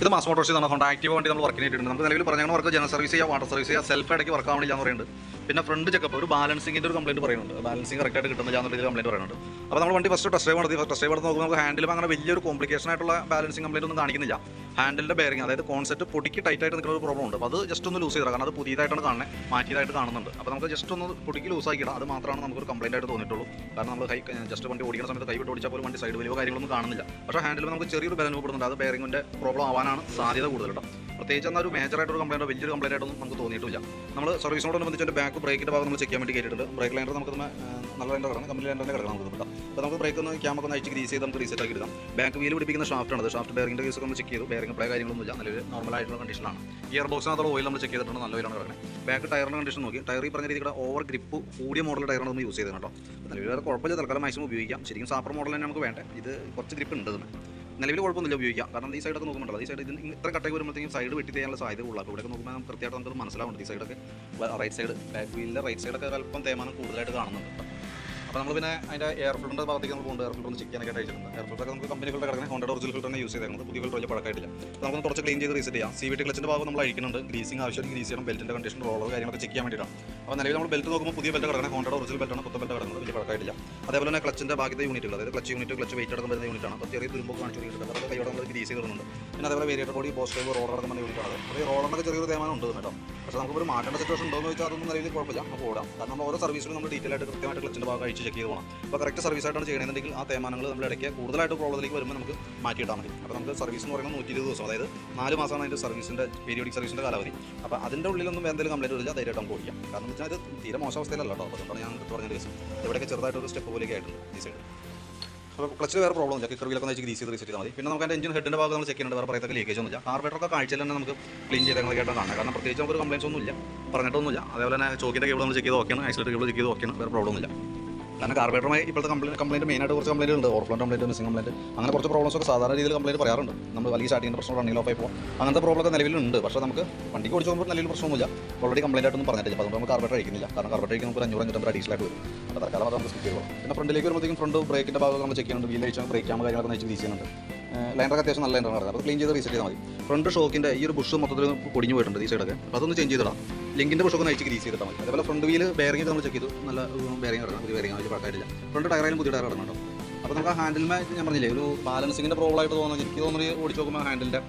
ഇത് mass motor എന്നാണ് Honda active വണ്ടി നമ്മൾ വർക്കിന് ചെയ്തിട്ടുണ്ട്. നമുക്ക് നിലവിൽ പറഞ്ഞാൽ വർക്ക് ജനറൽ സർവീസ് ചെയ്യാം വാട്ടർ സർവീസ് ചെയ്യാം സെൽഫ് ഇടയ്ക്ക് വർക്ക് ആവണില്ല എന്ന് പറയുന്നുണ്ട്. പിന്നെ ഫ്രണ്ട് ചെക്കപ്പ് ഒരു ബാലൻസിങ്ങിന്റെ ഒരു കംപ്ലൈന്റ് പറയുന്നുണ്ട്. ബാലൻസിങ് കറക്റ്റായിട്ട് കിട്ടുന്നില്ല എന്നുള്ള കംപ്ലൈന്റ് പറയുന്നുണ്ട്. അപ്പോൾ നമ്മൾ വണ്ടി ഫസ്റ്റ് ടെസ്റ്റ് ഡ്രൈവ് നടത്തി. ടെസ്റ്റ് ഡ്രൈവ് നടത്തി നോക്കുമ്പോൾ നമുക്ക് ഹാൻഡിലും അങ്ങനെ വലിയൊരു കോംപ്ലിക്കേഷൻ ആയിട്ടുള്ള ബാലൻസിങ് കംപ്ലൈന്റ് ഒന്നും കാണിക്കുന്നില്ല. ഹാൻഡിലിന്റെ ബെയറിങ് അതായത് കോൺസെപ്റ്റ് പൊടിക്ക് ടൈറ്റ് ആയിട്ട് നിൽക്കുന്ന ഒരു പ്രോബ്ലം ഉണ്ട്. അപ്പോൾ അത് ജസ്റ്റ് ഒന്ന് ലൂസ് ചെയ്താൽ കാരണം അത് പുതിയതായിട്ടാണ് കാണുന്നത് മാറ്റിയതായിട്ട് കാണുന്നുണ്ട്. അപ്പോൾ നമുക്ക് ജസ്റ്റ് ഒന്ന് പൊടിക്ക് ലൂസ് ആക്കിയിടാം. അത് മാത്രമാണ് നമുക്കൊരു കംപ്ലൈന്റ് ആയിട്ട് തോന്നിയിട്ടുള്ളൂ. കാരണം നമ്മൾ കൈ ജസ്റ്റ് വണ്ടി ഓടിക്കുന്ന സമയത്ത് കൈ വിട്ട് ഓടിച്ചാൽ പോലും വണ്ടി സൈഡ് വലിയ കാര്യങ്ങളൊന്നും കാണുന്നില്ല. പക്ഷേ ഹാൻഡിൽ നമുക്ക് ചെറിയൊരു ബലം അനുഭവപ്പെടുന്നുണ്ട് അത് ബെയറിംഗിന്റെ പ്രോബ്ലം ആവാനാണ് സാധ്യത കൂടുതൽ പ്രത്യേകിച്ച് എന്നാൽ ഒരു മേജർ ആയിട്ടൊരു കംപ്ലൈന്റ് വലിയൊരു കംപ്ലൈന്റ് ആയിട്ടൊന്നും നമുക്ക് തോന്നിയിട്ടില്ല. നമ്മൾ സർവീസിനോടനുബന്ധിച്ച് എന്റെ ബാക്ക് ബ്രേക്കിന്റെ ഭാഗം നമ്മൾ ചെക്ക് ചെയ്യാൻ വേണ്ടി കയറ്റിയിട്ടുണ്ട് ബ്രേക്ക് ലൈനർ നമുക്ക് നല്ല ലൈനർ കിടക്കണം കമ്പനി ലൈനറിന്റെ കിടക്കണം നമുക്ക് അപ്പോൾ നമുക്ക് ബ്രേക്ക് ഒന്ന് ക്യാമൊക്കെ ഒന്ന് അയച്ചിട്ട് ഗ്രീസ് ചെയ്ത് നമുക്ക് റീസെറ്റ് ആക്കി എടുക്കാം. ബാക്ക് വീൽ പിടിപ്പിക്കുന്ന ഷാഫ്റ്റ് ആണ് ഷാഫ്റ്റ് ബെയറിംഗിന്റെ കേസൊക്കെ നമ്മൾ ചെക്ക് ചെയ്തു. ബെയറിംഗ് പ്ലേ കാര്യങ്ങളൊന്നുമില്ല. നല്ലൊരു നോർമൽ ആയിട്ടുള്ള കണ്ടീഷനാണ് ഇയർ ബോക്സിനകത്തുള്ള ഓയിൽ നമ്മൾ ചെക്ക് ചെയ്തിട്ടുണ്ട്. നല്ല ഓയിലാണ് കിടക്കുന്നത് ബാക്ക് ടയറിന്റെ കണ്ടീഷൻ നോക്കി. ടയർ ഈ പറഞ്ഞ രീതിയുടെ ഓവർ ഗ്രിപ്പ് കൂടിയ മോഡൽ ടയറാണ് നമ്മൾ യൂസ് ചെയ്തത് കേട്ടോ. നിലവിൽ വേറെ കുഴപ്പമില്ല. തൽക്കാലം മാക്സിമം ഉപയോഗിക്കാം. ശരിക്കും സാപ്പർ മോഡൽ തന്നെ നമുക്ക് വേണ്ട ഇത് കുറച്ച് ഗ്രിപ്പ് ഉണ്ട് തന്നെ നിലവിൽ കുഴപ്പമൊന്നുമില്ല ഉപയോഗിക്കാം. കാരണം ഈ സൈഡൊക്കെ നോക്കുന്നുണ്ടല്ലോ ഈ സൈഡ് ഇതിന് ഇത്ര കട്ടേക്ക് വരുമ്പോഴത്തേക്കും സൈഡ് വെട്ടി ചെയ്യാനുള്ള സാധ്യത ഉള്ളൂ. അപ്പോൾ ഇവിടെയൊക്കെ നോക്കുമ്പോൾ നമുക്ക് കൃത്യമായിട്ട് നമുക്ക് മനസ്സിലാവുന്നുണ്ട്. ഈ സൈഡൊക്കെ റൈറ്റ് സൈഡ് ബാക്ക് വീലിന്റെ റൈറ്റ് സൈഡൊക്കെ അല്പം തേമാനം കൂടുതലായിട്ട് കാണുന്നുണ്ട്. അപ്പോൾ നമ്മൾ പിന്നെ അതിന്റെ എയർ ഫിൽറ്ററിന്റെ ഭാഗത്തേക്ക് നമ്മൾ പോകുന്നത് എയർ ഫിൽറ്റർ ഒന്ന് ചെക്ക് ചെയ്യാനൊക്കെ അയച്ചിട്ടുണ്ട്. എയർ ഫിൽറ്ററൊക്കെ നമുക്ക് കമ്പനികളുടെ കിടക്കുന്ന ഹോണ്ട ഒറിജിനൽ ഫിൽറ്റർ തന്നെ യൂസ് ചെയ്തേക്കുന്നത് പുതിയ ഫിൽറ്റർ വലിയ പഴക്കമായിട്ടില്ല. അപ്പോൾ നമുക്ക് കുറച്ച് ക്ലീൻ ചെയ്ത് റീസെറ്റ് ചെയ്യാം. സി വി ടി ക്ലച്ചിന്റെ ഭാഗം നമ്മൾ അഴിക്കുന്നുണ്ട്. ഗ്രീസിംഗ് ആവശ്യമായിട്ട് ഗ്രീസ് ചെയ്യണം. ബെൽറ്റിന്റെ കണ്ടീഷൻ റോളർ കാര്യങ്ങളൊക്കെ ചെക്ക് ചെയ്യാൻ വേണ്ടിയിട്ടാണ്. അപ്പോൾ നിലവിൽ നമ്മൾ ബെൽറ്റ് നോക്കുമ്പോൾ പുതിയ ബെൽറ്റ് കിടക്കുന്ന ഹോണ്ടയുടെ ഒറിജിനൽ ബെൽറ്റാണ് പുത്ത ബെൽറ്റ് കിടക്കുന്നത് വലിയ പഴക്കമായിട്ടില്ല. അതേപോലെ തന്നെ ക്ലച്ചിന്റെ ഭാഗത്തെ യൂണിറ്റുകൾ അതായത് ക്ലച്ച് യൂണിറ്റ് ക്ലച്ച് വെയിറ്റ് അടക്കം വരുന്ന യൂണിറ്റാണ് അപ്പോൾ ചെറിയ തുരുമ്പൊക്കെ കാണിച്ചു കൊടുക്കുന്നത് അതൊക്കെ കൈയോടെ നമ്മൾ ഗ്രീസ് ചെയ്തിടുന്നുണ്ട് പിന്നെ അതേപോലെ വേരിയേറ്റർ ബോഡി പോസ്റ്റ് റോളർ അടക്കം വേണ്ടി യൂണിറ്റാണ് അപ്പോൾ ഈ റോളറിനൊക്കെ ചെറിയൊരു തേമാനം ഉണ്ട് കേട്ടോ. പക്ഷേ നമുക്ക് ഒരു മാറ്റേണ്ട സിറ്റുവേഷൻ ഉണ്ടോ എന്ന് വെച്ചാൽ അതൊന്നും നിലവിൽ കുഴപ്പമില്ല. നമുക്ക് ഓടാം. കാരണം നമ്മൾ ഓരോ സർവീസിലും നമ്മൾ ഡീറ്റെയിൽ ആയിട്ട് കൃത്യമായിട്ട് ക്ലച്ചിന്റെ ഭാഗം അഴിച്ച് ചെക്ക് ചെയ്ത് പോകണം അപ്പോൾ കറക്റ്റ് സർവീസ് ആയിട്ടാണ് ചെയ്യണമെന്നുണ്ടെങ്കിൽ ആ തേമാനങ്ങൾ നമ്മൾ ഇടയ്ക്ക് കൂടുതലായിട്ട് പ്രോബ്ലത്തിലേക്ക് വരുമ്പോൾ നമുക്ക് മാറ്റിയിട്ടാൽ മതി. അപ്പോൾ നമുക്ക് സർവീസ് എന്ന് പറയുന്നത് നൂറ്റി ഇരുപത് ദിവസം അതായത് നാല് മാസമാണ് അതിന്റെ സർവീസിന്റെ പീരിയോഡിക് സർവീസിന്റെ കാലാവധി. അപ്പോൾ അതിന്റെ ഉള്ളിലൊന്നും എന്തെങ്കിലും കംപ്ലൈന്റ് വരില്ല ധൈര്യമായിട്ട് നമുക്ക് ഓടിക്കാം. കാരണം എന്ന് വെച്ചാൽ ഇത് തീരെ മോശം അവസ്ഥയിലല്ല കേട്ടോ. അപ്പോൾ അതുകൊണ്ടാണ് ഞാൻ പറഞ്ഞ കേസ് ഇവിടെയൊക്കെ ചെറുതായിട്ടൊരു സ്റ്റെപ്പ് പോലെയൊക്കെ ആയിട്ടുണ്ട് ഈ സൈഡ് അപ്പോൾ ക്ലച്ച് വേറെ പ്രോബ്ലം ഇല്ല കിക്കർ വീലൊക്കെ വെച്ച് ഗ്രീസ് ചെയ്ത് ചെയ്താൽ മതി. പിന്നെ നമുക്ക് അതിന്റെ എഞ്ചിൻ ഹെഡിന്റെ ഭാഗം നമ്മൾ ചെക്ക് ചെയ്യുന്നുണ്ട്. വേറെ പറയത്തൊക്കെ ലീക്കേജ് ഒന്നുമില്ല. കാർബേറ്ററൊക്കെ കാഴ്ചയിൽ തന്നെ നമുക്ക് ക്ലീൻ ചെയ്ത് ഞങ്ങൾ കേട്ടാൽ കാണാം കാരണം പ്രത്യേകിച്ച് നമുക്ക് കംപ്ലൈൻസ് ഒന്നുമില്ല. പറഞ്ഞിട്ടൊന്നുമില്ല. അതേപോലെ തന്നെ ചോക്കിന്റെ കേബിൾ നമ്മൾ ചെക്ക് ചെയ്ത് ഓക്കെയാണ് ഐസോലേറ്റ് കേബിൾ ചെക്ക് ചെയ്ത് ഓക്കെയാണ് വേറെ പ്രോബ്ലം ഒന്നുമില്ല. കാരണം കാർബേറ്ററുമായി ഇപ്പോഴത്തെ കംപ്ലൈന്റ് കംപ്ലൈന്റ് മെയിനായിട്ട് കുറച്ച് കംപ്ലൈന്റ് ഉണ്ട്. ഓവർഫ്ലോ കംപ്ലൈന്റ് മിസ്സിംഗ് കംപ്ലൈന്റ് അങ്ങനെ കുറച്ച് പ്രോബ്ലംസ് ഒക്കെ സാധാരണ രീതിയിൽ കംപ്ലൈന്റ് പറയാറുണ്ട്. നമ്മൾ വലിയ സ്റ്റാർട്ടിങ്ങിന്റെ പ്രശ്നം റണ്ണിങ് ഓഫ് ആയി പോകും അങ്ങനത്തെ പ്രോബ്ലം ഒക്കെ നിലവിലുണ്ട്. പക്ഷേ നമുക്ക് വണ്ടിക്ക് ഓടിച്ച് പോകുമ്പോൾ നിലവിൽ പ്രശ്നമില്ല ഓൾറെഡി കംപ്ലൈന്റ് ആയിട്ടൊന്നും പറഞ്ഞിട്ടില്ല. അപ്പോൾ നമുക്ക് കാർബേറ്റർ അയക്കുന്നില്ല. കാരണം കാർബേറ്റർ അയക്കുമ്പോൾ നമുക്ക് അഞ്ഞൂറ് അഞ്ഞൂറ്റമ്പത് അഡീഷണൽ ആയിട്ട് വരും. അപ്പോൾ തൽക്കാലം അത് നമുക്ക് സ്കിപ്പ് ചെയ്യുള്ളൂ പിന്നെ ഫ്രണ്ടിലേക്ക് വരുമ്പോഴത്തേക്കും ഫ്രണ്ട് ബ്രേക്കിന്റെ ഭാഗം നമ്മൾ ചെക്ക് ചെയ്യുന്നുണ്ട്. വീൽ അയച്ചാൽ ബ്രേക്ക് ക്യാമ കാര്യങ്ങളൊക്കെ നയിച്ച് ചെയ്യുന്നുണ്ട്. ലൈനറൊക്കെ അത്യാവശ്യം നല്ല ലൈനറാണ് അപ്പോൾ ക്ലീൻ ചെയ്ത് റീസെറ്റ് ചെയ്താൽ മതി. ഫ്രണ്ട് ഷോക്കിന്റെ ഈ ഒരു ബുഷ് മൊത്തത്തിൽ പൊടിഞ്ഞു പോയിട്ടുണ്ട് ഈ സൈഡൊക്കെ അപ്പോൾ അതൊന്ന് ചേഞ്ച് ചെയ്തിടാം. ലിങ്കിന്റെ ബുഷൊക്കെ ഒന്ന് അയച്ചിട്ട് ഗ്രീസ് ചെയ്തിട്ടാൽ മതി. അതേപോലെ ഫ്രണ്ട് വീൽ ബെയറിംഗ് നമ്മൾ ചെക്ക് ചെയ്തു. നല്ല ബെയറിംഗ് കിടക്കണം ബെയറിംഗ് വലിയ പഴക്കമായിട്ടില്ല. ഫ്രണ്ട് ടയറായാലും പുതിയ ടയർ കിടക്കണം അപ്പോൾ നമുക്ക് ആ ഹാൻഡിൽമേ ഞാൻ പറഞ്ഞില്ലേ ഒരു ബാലൻസിങ്ങിന്റെ പ്രോബ്ലം ആയിട്ട് തോന്നുന്നത് എനിക്ക് തോന്നുന്നത് ഓടിച്ച് നോക്കുമ്പോൾ ഹാൻഡിലിന്റെ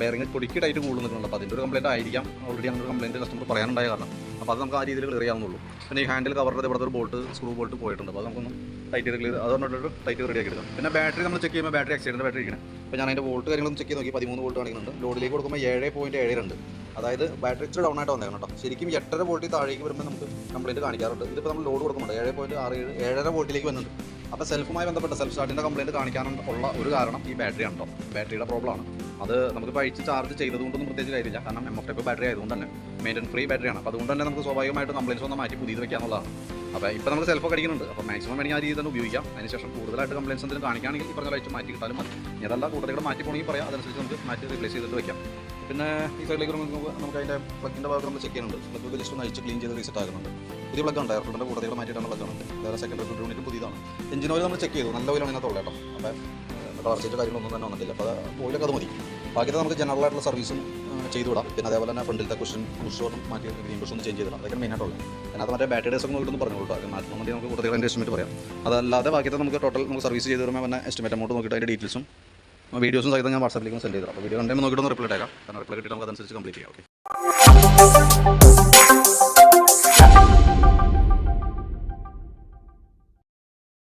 ബെയറിംഗ് പൊടിക്ക് ടൈറ്റ് കൂടുതൽ നിൽക്കുന്നുണ്ട്. അപ്പോൾ അതിന്റെ ഒരു കംപ്ലൈന്റ് ആയിരിക്കാം. ഓൾറെഡി അങ്ങനെ ഒരു കംപ്ലൈന്റ് കസ്റ്റമർ പറയാനുണ്ടായ കാരണം. അപ്പോൾ അത് നമുക്ക് ആ രീതിയിൽ ക്ലിയർ ചെയ്യാവുന്നുള്ളൂ. പിന്നെ ഈ ഹാൻഡിൽ കവറിന്റെ ഇവിടുത്തെ ഒരു ബോൾട്ട് സ്ക്രൂ ബോൾട്ട് പോയിട്ടുണ്ട്. അപ്പോൾ നമുക്കൊന്ന് ടൈറ്റ് ചെയ്ത് ക്ലിയർ അതുകൊണ്ടൊരു ടൈറ്റ് റെഡി ആക്കി എടുക്കാം പിന്നെ ബാറ്ററി നമ്മൾ ചെക്ക് ചെയ്യുമ്പോൾ ബാറ്ററി എക്സൈഡിന്റെ ബാറ്ററി ഇരിക്കണം. അപ്പോൾ ഞാൻ അതിന്റെ വോൾട്ട് കാര്യങ്ങളൊന്നും ചെക്ക് ചെയ്ത് നോക്കി. പതിമൂന്ന് വോൾട്ട് കാണിക്കുന്നുണ്ട്. ലോഡിലേക്ക് കൊടുക്കുമ്പോൾ ഏഴ് പോയിന്റ് ഏഴ് രണ്ട്. അതായത് ബാറ്ററി ഇച്ചിരി ഡൗൺ ആയിട്ട് വന്നേക്കണം കേട്ടോ ശരിക്കും എട്ടര വോൾട്ടിൽ താഴേക്ക് വരുമ്പോൾ നമുക്ക് കംപ്ലൈന്റ് കാണിക്കാറുണ്ട്. ഇതിപ്പോൾ നമ്മൾ ലോഡ് കൊടുക്കുന്നുണ്ട്. ഏഴ് പോയിന്റ് ആറ് ഏഴ് ഏഴര വോൾട്ടിലേക്ക് വരുന്നുണ്ട്. അപ്പോൾ സെൽഫുമായി ബന്ധപ്പെട്ട സെൽഫ് സ്റ്റാർട്ടിന്റെ കംപ്ലൈന്റ് കാണിക്കാനുള്ള ഉള്ള ഒരു കാരണം ഈ ബാറ്ററി ആണ് കേട്ടോ ബാറ്ററിയുടെ പ്രോബ്ലമാണ് അത് നമുക്ക് അഴിച്ച് ചാർജ് ചെയ്തതുകൊണ്ടൊന്നും പ്രത്യേകിച്ച് കാര്യമില്ല. കാരണം എം എഫ് ബാറ്ററി ആയതുകൊണ്ട് തന്നെ. മെയിന്റൻ ഫ്രീ ബാറ്ററിയാണ് അപ്പോൾ അതുകൊണ്ട് തന്നെ നമുക്ക് സ്വാഭാവികമായിട്ട് കംപ്ലൈൻസ് ഒന്ന് മാറ്റി പുതിയത് വെക്കാന്നുള്ളതാണ് അപ്പോൾ ഇപ്പോൾ നമ്മൾ സെൽഫ് കടിക്കുന്നുണ്ട് അപ്പോൾ മാക്സിമം വേണമെങ്കിൽ ആ രീതി തന്നെ ഉപയോഗിക്കാം. അതിനുശേഷം കൂടുതലായിട്ട് കംപ്ലൈൻസ് എന്തെങ്കിലും കാണിക്കുകയാണെങ്കിൽ ഈ പറഞ്ഞ മാറ്റി കിട്ടാലും മതി. ഇനി അതല്ല കൂടുതലുകൂടെ മാറ്റി പോകണമെങ്കിൽ പറയാം. അതനുസരിച്ച് നമുക്ക് മാറ്റി റീപ്ലേസ് ചെയ്തിട്ട് വെക്കാം. പിന്നെ ഈ സൈഡിലേക്ക് നമുക്ക് അതിന്റെ പ്ലഗിന്റെ ഭാഗത്ത് നമ്മൾ ചെക്ക് ചെയ്യുന്നുണ്ട്. പ്ലഗ് ജസ്റ്റ് ഒന്ന് അഴിച്ച് ക്ലീൻ ചെയ്ത് റീസെറ്റ് ആകുന്നുണ്ട് പുതിയ പ്ലഗ് ഉണ്ട് എയർഫിലിന്റെ കൂടെ മാറ്റിയിട്ടാണ് പ്ലഗ് ഉണ്ട്. വേറെ സെക്കൻഡ് ഫിൽറ്റർ യൂണിറ്റ് പുതിയതാണ്. എഞ്ചിൻ ഓയിൽ നമ്മൾ ചെക്ക് ചെയ്തു. നല്ല ഓയിലാണ് ഇതിനകത്തുള്ളത് കേട്ടോ. കളർ ചേഞ്ച് കാര്യങ്ങളൊന്നും തന്നെ വന്നിട്ടില്ല. അപ്പോൾ ഓയിലൊക്കെ അത് മതി. ബാക്കി നമുക്ക് ജനറൽ ആയിട്ടുള്ള സർവീസും ചെയ്തു വിടാം. പിന്നെ അതേപോലെ തന്നെ ഫ്രണ്ടിലത്തെ കുഷൻ ബുഷോറും മാറ്റി ഗ്രീൻ കുഷൻ ഒന്ന് ചേഞ്ച് ചെയ്തിടാം. അതൊക്കെ മെയിനായിട്ടുള്ളത് അതിനകത്ത് മറ്റേ ബാറ്ററി ഡേസ് ഒക്കെ നോക്കിയിട്ട് പറഞ്ഞു കേട്ടോ. അത് വേണ്ടി നമുക്ക് കൂടുതൽ എസ്റ്റിമേറ്റ് പറയാം. അതല്ലാതെ ബാക്കിയത്തെ നമുക്ക് ടോട്ടൽ നമുക്ക് സർവീസ് ചെയ്ത് വരുമ്പോൾ തന്നെ എസ്റ്റിമേറ്റ് എമൗണ്ട് നോക്കിയിട്ട് അതിന്റെ ഡീറ്റെയിൽസും വീഡിയോസും സഹിതം ഞാൻ വാട്സാപ്പിലേക്ക് സെൻഡ് ചെയ്തത് അപ്പോൾ വീഡിയോ കണ്ടേ നോക്കിയിട്ട് ഒന്ന് റിപ്ലൈ ഇട്ടേക്കാം. കാരണം റിപ്ലൈ കിട്ടിയിട്ട് നമുക്ക് അതനുസരിച്ച് കംപ്ലീറ്റ് ചെയ്യാം. ഓക്കെ